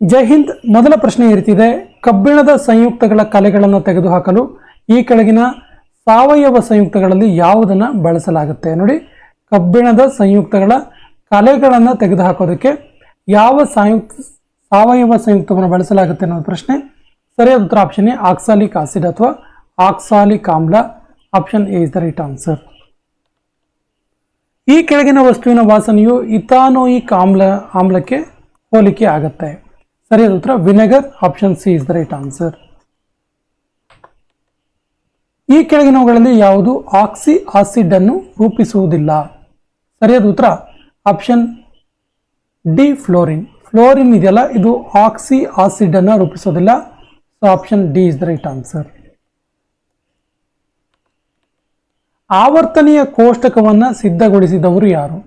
ಜೈ ಹಿಂದ್ ಮೊದಲ ಪ್ರಶ್ನೆ ಇರ್ತಿದೆ ಕಬ್ಬಿಣದ ಸಂಯುಕ್ತಗಳ ಕಲೆಗಳನ್ನು ತೆಗೆದುಹಾಕಲು ಈ ಕೆಳಗಿನ ಸಾವಯವ ಸಂಯುಕ್ತಗಳಲ್ಲಿ ಯಾವುದನ್ನು ಬಳಸಲಾಗುತ್ತೆ? ನೋಡಿ, ಕಬ್ಬಿಣದ ಸಂಯುಕ್ತಗಳ ಕಲೆಗಳನ್ನು ತೆಗೆದುಹಾಕೋದಕ್ಕೆ ಯಾವ ಸಂಯುಕ್ತ, ಸಾವಯವ ಸಂಯುಕ್ತವನ್ನು ಬಳಸಲಾಗುತ್ತೆ ಅನ್ನೋದು ಪ್ರಶ್ನೆ. ಸರಿಯಾದ ಉತ್ತರ ಆಪ್ಷನ್ ಎ, ಆಕ್ಸಾಲಿಕ್ ಆಸಿಡ್ ಅಥವಾ ಆಕ್ಸಾಲಿಕ್ ಆಮ್ಲ. Option A is the right answer ಈ ಕೆಳಗಿನ ವಸ್ತುವಿನ ವಾಸನೆಯು ಇಥಾನೋಯಿಕ್ ಆಮ್ಲ, ಆಮ್ಲಕ್ಕೆ ಹೋಲಿಕೆ ಆಗುತ್ತೆ. ಸರಿಯಾದ ಉತ್ತರ vinegar option C is the right answer ಈ ಕೆಳಗಿನವುಗಳಲ್ಲಿ ಯಾವುದು ಆಕ್ಸಿ ಆಸಿಡ್ ಅನ್ನು ರೂಪಿಸುವುದಿಲ್ಲ? ಸರಿಯಾದ ಉತ್ತರ ಆಪ್ಷನ್ ಡಿ ಫ್ಲೋರಿನ್ ಫ್ಲೋರಿನ್ ಇದೆಯಲ್ಲ, ಇದು ಆಕ್ಸಿ ಆಸಿಡ್ ಅನ್ನು ರೂಪಿಸೋದಿಲ್ಲ. So option D is the right answer ಆವರ್ತನೀಯ ಕೋಷ್ಟಕವನ್ನು ಸಿದ್ಧಗೊಳಿಸಿದವರು ಯಾರು?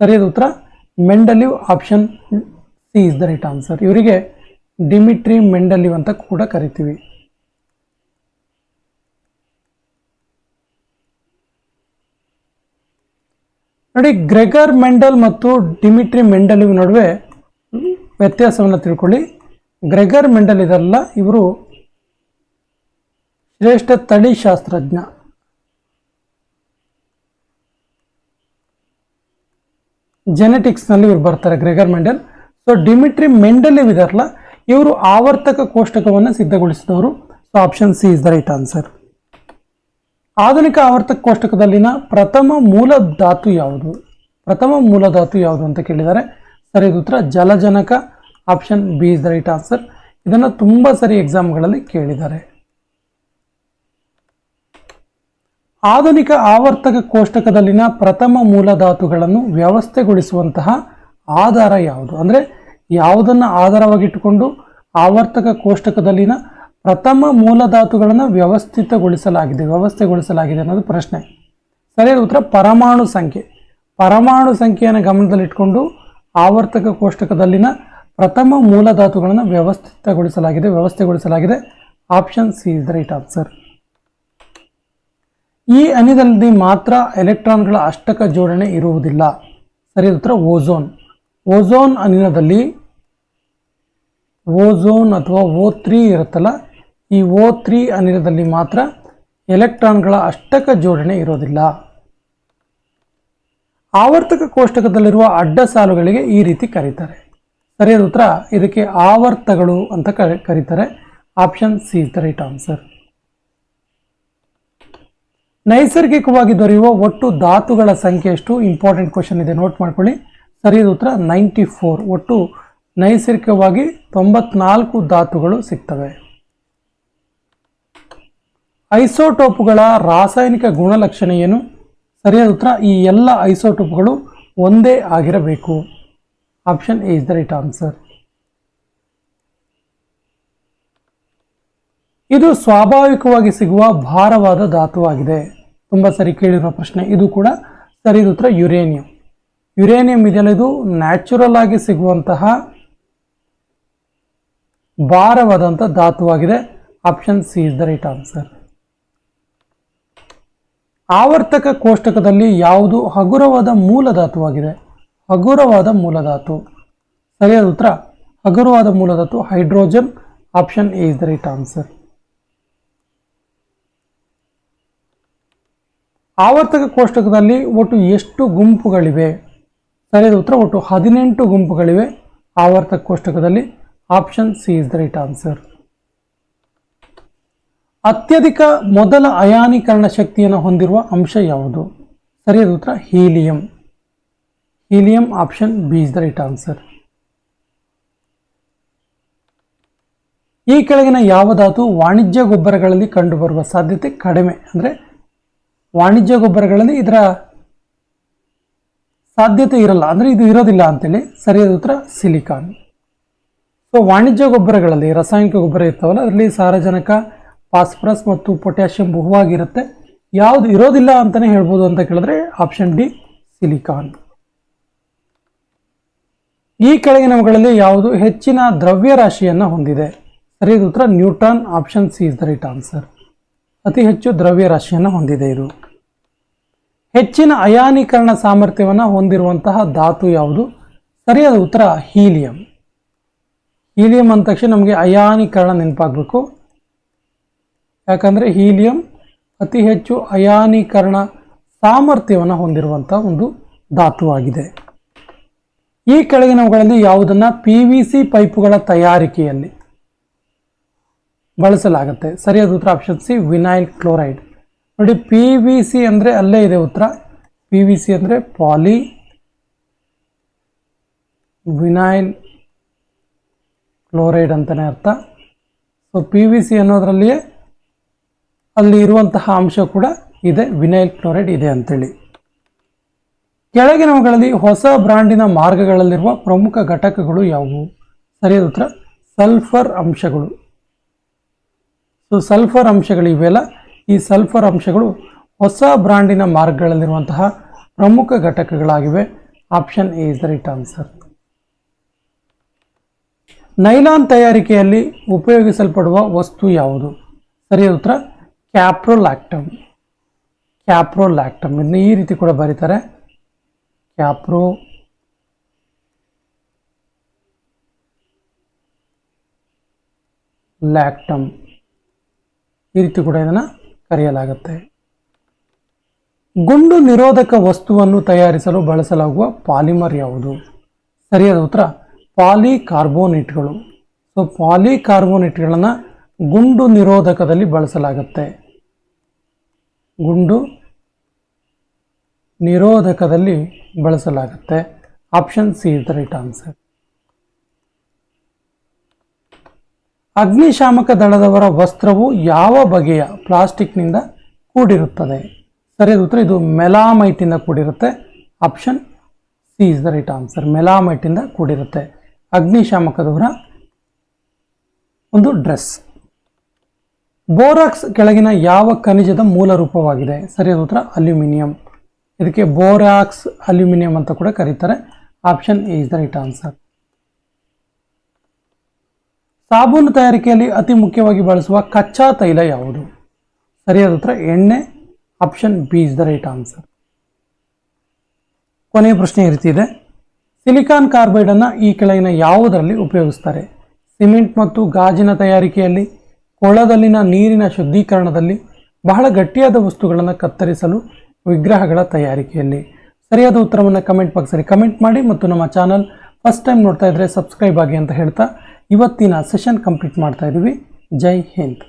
ಸರಿಯಾದ ಉತ್ತರ Mendeleev option C is the right answer ಇವರಿಗೆ ಡಿಮಿಟ್ರಿ ಮೆಂಡಲಿವ್ ಅಂತ ಕೂಡ ಕರಿತೀವಿ. ನೋಡಿ, ಗ್ರೆಗರ್ ಮೆಂಡಲ್ ಮತ್ತು ಡಿಮಿಟ್ರಿ ಮೆಂಡಲಿವ್ ನಡುವೆ ವ್ಯತ್ಯಾಸವನ್ನು ತಿಳ್ಕೊಳ್ಳಿ. ಗ್ರೆಗರ್ ಮೆಂಡಲ್ ಇದಲ್ಲ, ಇವರು ಶ್ರೇಷ್ಠ ತಳಿಶಾಸ್ತ್ರಜ್ಞ ಜೆನೆಟಿಕ್ಸ್ನಲ್ಲಿ ಇವ್ರು ಬರ್ತಾರೆ Gregor Mendel. So Dmitri Mendeleev ಇದಾರಲ್ಲ ಇವರು ಆವರ್ತಕ ಕೋಷ್ಟಕವನ್ನು ಸಿದ್ಧಗೊಳಿಸಿದವರು. So option C is the right answer ಆಧುನಿಕ ಆವರ್ತಕ ಕೋಷ್ಟಕದಲ್ಲಿನ ಪ್ರಥಮ ಮೂಲ ಧಾತು ಯಾವುದು? ಪ್ರಥಮ ಮೂಲ ಧಾತು ಯಾವುದು ಅಂತ ಕೇಳಿದ್ದಾರೆ. ಸರಿ ಉತ್ತರ. ಜಲಜನಕ. Option B is the right answer ಇದನ್ನು ತುಂಬ ಸರಿ ಎಕ್ಸಾಮ್ಗಳಲ್ಲಿ ಕೇಳಿದ್ದಾರೆ. ಆಧುನಿಕ ಆವರ್ತಕ ಕೋಷ್ಟಕದಲ್ಲಿನ ಪ್ರಥಮ ಮೂಲ ಧಾತುಗಳನ್ನು ವ್ಯವಸ್ಥೆಗೊಳಿಸುವಂತಹ ಆಧಾರ ಯಾವುದು? ಅಂದರೆ ಯಾವುದನ್ನು ಆಧಾರವಾಗಿಟ್ಟುಕೊಂಡು ಆವರ್ತಕ ಕೋಷ್ಟಕದಲ್ಲಿನ ಪ್ರಥಮ ಮೂಲ ಧಾತುಗಳನ್ನು ವ್ಯವಸ್ಥಿತಗೊಳಿಸಲಾಗಿದೆ, ವ್ಯವಸ್ಥೆಗೊಳಿಸಲಾಗಿದೆ ಅನ್ನೋದು ಪ್ರಶ್ನೆ. ಸರಿಯಾದ ಉತ್ತರ, ಪರಮಾಣು ಸಂಖ್ಯೆ. ಪರಮಾಣು ಸಂಖ್ಯೆಯನ್ನು ಗಮನದಲ್ಲಿಟ್ಟುಕೊಂಡು ಆವರ್ತಕ ಕೋಷ್ಟಕದಲ್ಲಿನ ಪ್ರಥಮ ಮೂಲ ಧಾತುಗಳನ್ನು ವ್ಯವಸ್ಥಿತಗೊಳಿಸಲಾಗಿದೆ, ವ್ಯವಸ್ಥೆಗೊಳಿಸಲಾಗಿದೆ. Option C is the right answer. ಈ ಅನಿಲದಲ್ಲಿ ಮಾತ್ರ ಎಲೆಕ್ಟ್ರಾನ್ಗಳ ಅಷ್ಟಕ ಜೋಡಣೆ ಇರುವುದಿಲ್ಲ. ಸರಿಯಾದ ಉತ್ತರ ಓಝೋನ್ ಓಝೋನ್ ಅನಿಲದಲ್ಲಿ ಓಝೋನ್ ಅಥವಾ ಓ ತ್ರೀ ಇರುತ್ತಲ್ಲ, ಈ ಓ ತ್ರೀ ಅನಿಲದಲ್ಲಿ ಮಾತ್ರ ಎಲೆಕ್ಟ್ರಾನ್ಗಳ ಅಷ್ಟಕ ಜೋಡಣೆ ಇರೋದಿಲ್ಲ. ಆವರ್ತಕ ಕೋಷ್ಟಕದಲ್ಲಿರುವ ಅಡ್ಡ ಸಾಲುಗಳಿಗೆ ಈ ರೀತಿ ಕರೀತಾರೆ. ಸರಿಯಾದ ಉತ್ತರ, ಇದಕ್ಕೆ ಆವರ್ತಗಳು ಅಂತ ಕರೆ- ಕರೀತಾರೆ. Option C is the right answer. ನೈಸರ್ಗಿಕವಾಗಿ ದೊರೆಯುವ ಒಟ್ಟು ಧಾತುಗಳ ಸಂಖ್ಯೆ ಎಷ್ಟು? ಇಂಪಾರ್ಟೆಂಟ್ ಕ್ವಶನ್ ಇದೆ, ನೋಟ್ ಮಾಡ್ಕೊಳ್ಳಿ. ಸರಿಯಾದ ಉತ್ತರ ನೈಂಟಿ ಫೋರ್. ಒಟ್ಟು ನೈಸರ್ಗಿಕವಾಗಿ ತೊಂಬತ್ನಾಲ್ಕು ಧಾತುಗಳು ಸಿಗ್ತವೆ. ಐಸೋಟೋಪುಗಳ ರಾಸಾಯನಿಕ ಗುಣಲಕ್ಷಣ ಏನು? ಸರಿಯಾದ ಉತ್ತರ, ಈ ಎಲ್ಲ ಐಸೋಟೋಪ್ಗಳು ಒಂದೇ ಆಗಿರಬೇಕು. Option A is the right answer. ಇದು ಸ್ವಾಭಾವಿಕವಾಗಿ ಸಿಗುವ ಭಾರವಾದ ಧಾತುವಾಗಿದೆ. ತುಂಬ ಸರಿ ಕೇಳಿರೋ ಪ್ರಶ್ನೆ. ಇದು ಕೂಡ ಸರಿಯಾದ ಉತ್ತರ ಯುರೇನಿಯಂ. ಯುರೇನಿಯಂ ಇದೆಯಲ್ಲ ಇದು ನ್ಯಾಚುರಲ್ ಆಗಿ ಸಿಗುವಂತಹ ಭಾರವಾದಂಥ ಧಾತುವಾಗಿದೆ. Option C is the right answer ಆವರ್ತಕ ಕೋಷ್ಟಕದಲ್ಲಿ ಯಾವುದು ಹಗುರವಾದ ಮೂಲ ಧಾತುವಾಗಿದೆ? ಹಗುರವಾದ ಮೂಲಧಾತು ಸರಿಯಾದ ಉತ್ತರ? ಹಗುರವಾದ ಮೂಲಧಾತು hydrogen. Option A is the right answer ಆವರ್ತಕ ಕೋಷ್ಟಕದಲ್ಲಿ ಒಟ್ಟು ಎಷ್ಟು ಗುಂಪುಗಳಿವೆ? ಸರಿಯಾದ ಉತ್ತರ ಒಟ್ಟು ಹದಿನೆಂಟು ಗುಂಪುಗಳಿವೆ. ಆವರ್ತಕ ಕೋಷ್ಟಕದಲ್ಲಿ option C is the right answer. ಅತ್ಯಧಿಕ ಮೊದಲ ಅಯಾನೀಕರಣ ಶಕ್ತಿಯನ್ನು ಹೊಂದಿರುವ ಅಂಶ ಯಾವುದು? ಸರಿಯಾದ ಉತ್ತರ helium. Helium option B is the right answer. ಈ ಕೆಳಗಿನ ಯಾವ ವಾಣಿಜ್ಯ ಗೊಬ್ಬರಗಳಲ್ಲಿ ಕಂಡುಬರುವ ಸಾಧ್ಯತೆ ಕಡಿಮೆ? ಅಂದರೆ ವಾಣಿಜ್ಯ ಗೊಬ್ಬರಗಳಲ್ಲಿ ಇದರ ಸಾಧ್ಯತೆ ಇರಲ್ಲ. ಅಂದರೆ ಇದು ಇರೋದಿಲ್ಲ ಅಂತೇಳಿ ಸರಿಯಾದ ಉತ್ತರ ಸಿಲಿಕಾನ್. ಸೊ ವಾಣಿಜ್ಯ ಗೊಬ್ಬರಗಳಲ್ಲಿ ರಾಸಾಯನಿಕ ಗೊಬ್ಬರ ಇರ್ತಾವಲ್ಲ, ಅದರಲ್ಲಿ ಸಾರಜನಕ, ಫಾಸ್ಫರಸ್ ಮತ್ತು ಪೊಟ್ಯಾಷಿಯಂ ಬಹುವಾಗಿರುತ್ತೆ. ಯಾವುದು ಇರೋದಿಲ್ಲ ಅಂತಲೇ ಹೇಳ್ಬೋದು ಅಂತ ಕೇಳಿದ್ರೆ ಆಪ್ಷನ್ ಡಿ ಸಿಲಿಕಾನ್. ಈ ಕೆಳಗಿನವುಗಳಲ್ಲಿ ಯಾವುದು ಹೆಚ್ಚಿನ ದ್ರವ್ಯರಾಶಿಯನ್ನು ಹೊಂದಿದೆ? ಸರಿಯಾದ ಉತ್ತರ Newton option C is the right answer. ಅತಿ ಹೆಚ್ಚು ದ್ರವ್ಯರಾಶಿಯನ್ನು ಹೊಂದಿದೆ ಇದು. ಹೆಚ್ಚಿನ ಅಯಾನೀಕರಣ ಸಾಮರ್ಥ್ಯವನ್ನು ಹೊಂದಿರುವಂತಹ ಧಾತು ಯಾವುದು? ಸರಿಯಾದ ಉತ್ತರ ಹೀಲಿಯಂ. ಹೀಲಿಯಂ ಅಂದ ತಕ್ಷಣ ನಮಗೆ ಅಯಾನೀಕರಣ ನೆನಪಾಗಬೇಕು. ಯಾಕಂದರೆ ಹೀಲಿಯಂ ಅತಿ ಹೆಚ್ಚು ಅಯಾನೀಕರಣ ಸಾಮರ್ಥ್ಯವನ್ನು ಹೊಂದಿರುವಂಥ ಒಂದು ಧಾತುವಾಗಿದೆ. ಈ ಕೆಳಗಿನವುಗಳಲ್ಲಿ ಯಾವುದನ್ನು ಪಿ ವಿ ಸಿ ಪೈಪುಗಳ ತಯಾರಿಕೆಯಲ್ಲಿ ಬಳಸಲಾಗುತ್ತೆ. ಸರಿಯಾದ ಉತ್ತರ ಆಪ್ಷನ್ ಸಿ ವಿನೈಲ್ ಕ್ಲೋರೈಡ್ ನೋಡಿ ಪಿ ವಿ ಸಿ ಅಂದರೆ ಅಲ್ಲೇ ಇದೆ ಉತ್ತರ. ಪಿ ವಿ ಸಿ ಅಂದರೆ ಪಾಲಿ ವಿನೈಲ್ ಕ್ಲೋರೈಡ್ ಅಂತಲೇ ಅರ್ಥ. ಸೊ ಪಿ ವಿ ಸಿ ಅನ್ನೋದರಲ್ಲಿಯೇ ಅಲ್ಲಿ ಇರುವಂತಹ ಅಂಶ ಕೂಡ ಇದೆ ವಿನೈಲ್ ಕ್ಲೋರೈಡ್ ಇದೆ ಅಂತೇಳಿ. ಕೆಳಗಿನವುಗಳಲ್ಲಿ ಹೊಸ ಬ್ರಾಂಡಿನ ಮಾರ್ಗಗಳಲ್ಲಿರುವ ಪ್ರಮುಖ ಘಟಕಗಳು ಯಾವುವು? ಸರಿಯಾದ ಉತ್ತರ ಸಲ್ಫರ್ ಅಂಶಗಳು. ಸೊ ಸಲ್ಫರ್ ಅಂಶಗಳು ಇವೆಲ್ಲ ಈ ಸಲ್ಫರ್ ಅಂಶಗಳು ಹೊಸ ಬ್ರಾಂಡಿನ ಮಾರ್ಕ್ಗಳಲ್ಲಿರುವಂತಹ ಪ್ರಮುಖ ಘಟಕಗಳಾಗಿವೆ. Option A is the right answer. Nylon ತಯಾರಿಕೆಯಲ್ಲಿ ಉಪಯೋಗಿಸಲ್ಪಡುವ ವಸ್ತು ಯಾವುದು? ಸರಿಯಾದ ಉತ್ತರ, ಕ್ಯಾಪ್ರೋಲ್ಯಾಕ್ಟಮ್. ಕ್ಯಾಪ್ರೋಲ್ಯಾಕ್ಟಮ್ ಇದನ್ನ ಈ ರೀತಿ ಕೂಡ ಬರೀತಾರೆ. ಕ್ಯಾಪ್ರೋ ಲ್ಯಾಕ್ಟಮ್. ಈ ರೀತಿ ಕೂಡ ಇದನ್ನು ಕರೆಯಲಾಗುತ್ತೆ. ಗುಂಡು ನಿರೋಧಕ ವಸ್ತುವನ್ನು ತಯಾರಿಸಲು ಬಳಸಲಾಗುವ ಪಾಲಿಮರ್ ಯಾವುದು? ಸರಿಯಾದ ಉತ್ತರ, ಪಾಲಿಕಾರ್ಬೋನೇಟ್ಗಳು. ಸೊ ಪಾಲಿಕಾರ್ಬೋನೇಟ್ಗಳನ್ನು ಗುಂಡು ನಿರೋಧಕದಲ್ಲಿ ಬಳಸಲಾಗುತ್ತೆ. ಗುಂಡು ನಿರೋಧಕದಲ್ಲಿ ಬಳಸಲಾಗುತ್ತೆ. Option C is the right answer ಅಗ್ನಿಶಾಮಕ ದಳದವರ ವಸ್ತ್ರವು ಯಾವ ಬಗೆಯ ಪ್ಲಾಸ್ಟಿಕ್ನಿಂದ ಕೂಡಿರುತ್ತದೆ? ಸರಿಯಾದ ಉತ್ತರ, ಇದು ಮೆಲಾಮೈಟಿಂದ ಕೂಡಿರುತ್ತೆ. Option C is the right answer. ಮೆಲಾಮೈಟಿಂದ ಕೂಡಿರುತ್ತೆ. ಅಗ್ನಿಶಾಮಕದವರ ಒಂದು ಡ್ರೆಸ್. ಬೋರಾಕ್ಸ್ ಕೆಳಗಿನ ಯಾವ ಖನಿಜದ ಮೂಲ ರೂಪವಾಗಿದೆ? ಸರಿಯಾದ ಉತ್ತರ, ಅಲ್ಯೂಮಿನಿಯಂ. ಇದಕ್ಕೆ ಬೋರಾಕ್ಸ್ ಅಲ್ಯೂಮಿನಿಯಂ ಅಂತ ಕೂಡ ಕರೀತಾರೆ. Option A is the right answer. ಸಾಬೂನು ತಯಾರಿಕೆಯಲ್ಲಿ ಅತಿ ಮುಖ್ಯವಾಗಿ ಬಳಸುವ ಕಚ್ಚಾ ತೈಲ ಯಾವುದು? ಸರಿಯಾದ ಉತ್ತರ, ಎಣ್ಣೆ. Option B is the right answer. ಕೊನೆಯ ಪ್ರಶ್ನೆ ಈ ರೀತಿ ಇದೆ. ಸಿಲಿಕಾನ್ ಕಾರ್ಬೈಡನ್ನು ಈ ಕೆಳಗಿನ ಯಾವುದರಲ್ಲಿ ಉಪಯೋಗಿಸ್ತಾರೆ? ಸಿಮೆಂಟ್ ಮತ್ತು ಗಾಜಿನ ತಯಾರಿಕೆಯಲ್ಲಿ, ಕೊಳದಲ್ಲಿನ ನೀರಿನ ಶುದ್ಧೀಕರಣದಲ್ಲಿ, ಬಹಳ ಗಟ್ಟಿಯಾದ ವಸ್ತುಗಳನ್ನು ಕತ್ತರಿಸಲು ವಿಗ್ರಹಗಳ ತಯಾರಿಕೆಯಲ್ಲಿ. ಸರಿಯಾದ ಉತ್ತರವನ್ನು ಕಮೆಂಟ್ ಬಾಕ್ಸಲ್ಲಿ ಕಮೆಂಟ್ ಮಾಡಿ ಮತ್ತು ನಮ್ಮ ಚಾನಲ್ ಫಸ್ಟ್ ಟೈಮ್ ನೋಡ್ತಾ ಇದ್ದರೆ ಸಬ್ಸ್ಕ್ರೈಬ್ ಆಗಿ ಅಂತ ಹೇಳ್ತಾ ಇವತ್ತಿನ ಸೆಷನ್ ಕಂಪ್ಲೀಟ್ ಮಾಡ್ತಾ ಇದ್ದೀವಿ ಜೈ ಹಿಂದ್.